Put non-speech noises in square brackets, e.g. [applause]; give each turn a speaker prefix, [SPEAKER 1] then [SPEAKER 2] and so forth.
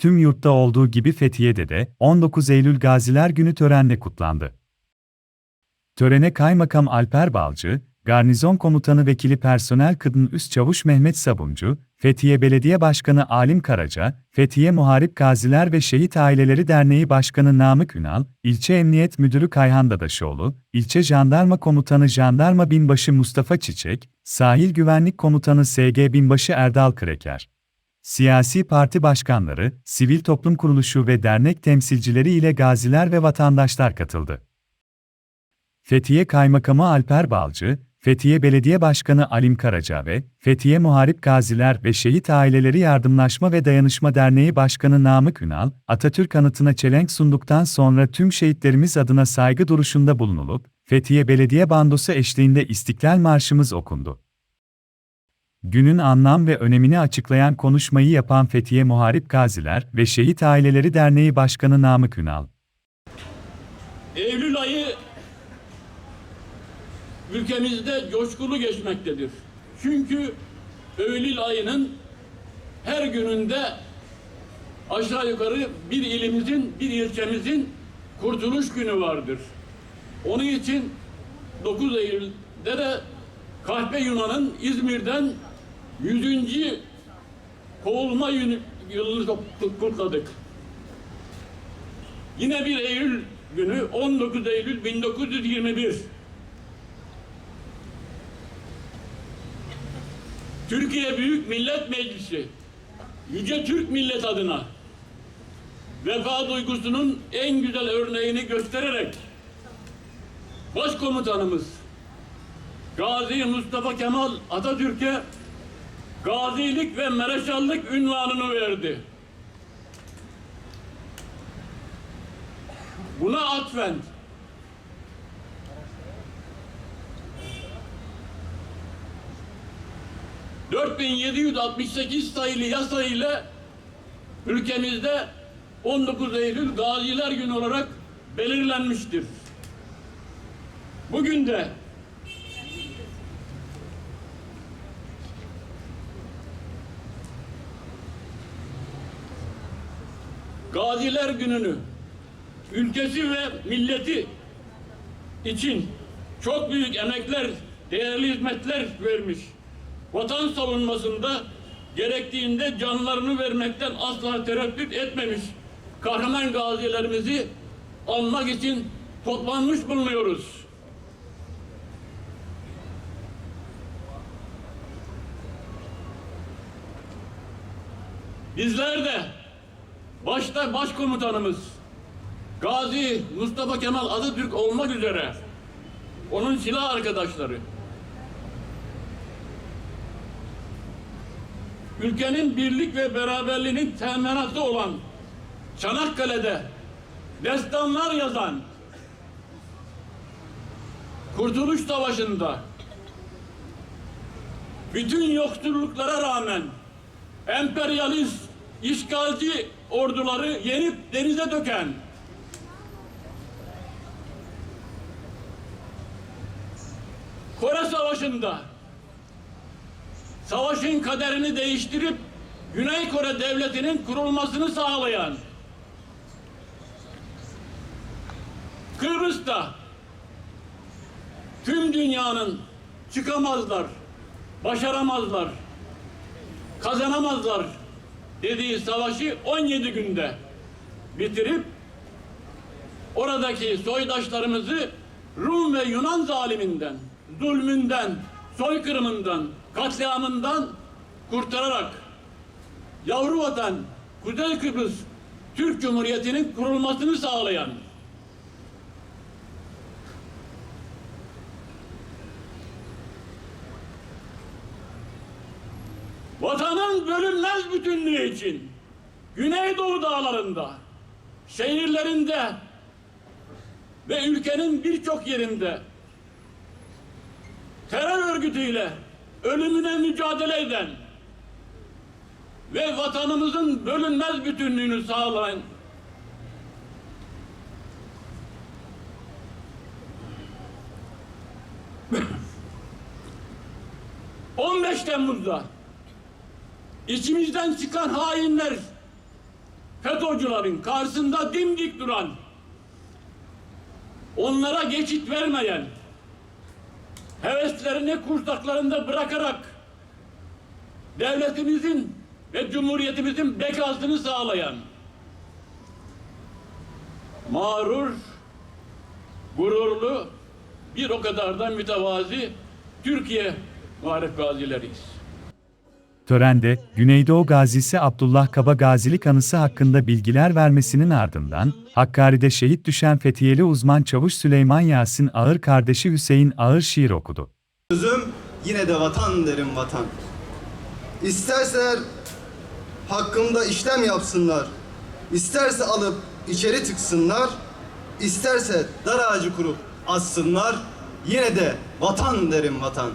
[SPEAKER 1] tüm yurtta olduğu gibi Fethiye'de de 19 Eylül Gaziler Günü törenle kutlandı. Törene Kaymakam Alper Balcı, Garnizon Komutanı Vekili Personel Kadın Üst Çavuş Mehmet Sabuncu, Fethiye Belediye Başkanı Alim Karaca, Fethiye Muharip Gaziler ve Şehit Aileleri Derneği Başkanı Namık Ünal, İlçe Emniyet Müdürü Kayhan Dadaşoğlu, İlçe Jandarma Komutanı Jandarma Binbaşı Mustafa Çiçek, Sahil Güvenlik Komutanı SG Binbaşı Erdal Kreker, Siyasi parti başkanları, sivil toplum kuruluşu ve dernek temsilcileri ile gaziler ve vatandaşlar katıldı. Fethiye Kaymakamı Alper Balcı, Fethiye Belediye Başkanı Alim Karaca ve Fethiye Muharip Gaziler ve Şehit Aileleri Yardımlaşma ve Dayanışma Derneği Başkanı Namık Ünal, Atatürk anıtına çelenk sunduktan sonra tüm şehitlerimiz adına saygı duruşunda bulunulup, Fethiye Belediye Bandosu eşliğinde İstiklal Marşımız okundu. Günün anlam ve önemini açıklayan konuşmayı yapan Fethiye Muharip Gaziler ve Şehit Aileleri Derneği Başkanı Namık Ünal,
[SPEAKER 2] Eylül ayı ülkemizde coşkulu geçmektedir. Çünkü Eylül ayının her gününde aşağı yukarı bir ilimizin, bir ilçemizin kurtuluş günü vardır. Onun için 9 Eylül'de de Kahpe Yunan'ın İzmir'den 100. kovulma yılını kutladık. Yine bir Eylül günü 19 Eylül 1921. Türkiye Büyük Millet Meclisi Yüce Türk millet adına vefa duygusunun en güzel örneğini göstererek Başkomutanımız Gazi Mustafa Kemal Atatürk'e gazilik ve mereşallık ünvanını verdi. Buna atfen ...4768 sayılı yasa ile ülkemizde 19 Eylül Gaziler Günü olarak belirlenmiştir. Bugün de Gaziler Günü'nü ülkesi ve milleti için çok büyük emekler, değerli hizmetler vermiş. Vatan savunmasında gerektiğinde canlarını vermekten asla tereddüt etmemiş. Kahraman gazilerimizi anmak için toplanmış bulunuyoruz. Bizler de başta başkomutanımız Gazi Mustafa Kemal Atatürk olmak üzere onun silah arkadaşları ülkenin birlik ve beraberliğinin teminatı olan Çanakkale'de destanlar yazan Kurtuluş Savaşı'nda bütün yoksulluklara rağmen emperyalist, işgalci orduları yenip denize döken. Kore Savaşı'nda savaşın kaderini değiştirip Güney Kore Devleti'nin kurulmasını sağlayan Kıbrıs'ta tüm dünyanın çıkamazlar, başaramazlar, kazanamazlar dediği savaşı 17 günde bitirip oradaki soydaşlarımızı Rum ve Yunan zaliminden, zulmünden, soykırımından, katliamından kurtararak yavru vatan Kuzey Kıbrıs Türk Cumhuriyeti'nin kurulmasını sağlayan vatanın bölünmez bütünlüğü için Güneydoğu dağlarında, şehirlerinde ve ülkenin birçok yerinde terör örgütüyle ölümüne mücadele eden ve vatanımızın bölünmez bütünlüğünü sağlayan [laughs] ...15 Temmuz'da... ...içimizden çıkan hainler... FETÖ'cülerin karşısında dimdik duran, onlara geçit vermeyen, heveslerini kursaklarında bırakarak devletimizin ve cumhuriyetimizin bekasını sağlayan mağrur, gururlu, bir o kadar da mütevazi Türkiye muharip gazileriyiz.
[SPEAKER 1] Törende, Güneydoğu gazisi Abdullah Kaba gazilik anısı hakkında bilgiler vermesinin ardından, Hakkari'de şehit düşen Fethiyeli uzman çavuş Süleyman Yasin Ağır kardeşi Hüseyin Ağır şiir okudu.
[SPEAKER 3] Sözüm yine de vatan derim vatan. İsterseler hakkımda işlem yapsınlar. İsterse alıp içeri tıksınlar. İsterse dar ağacı kurup assınlar. Yine de vatan derim vatan.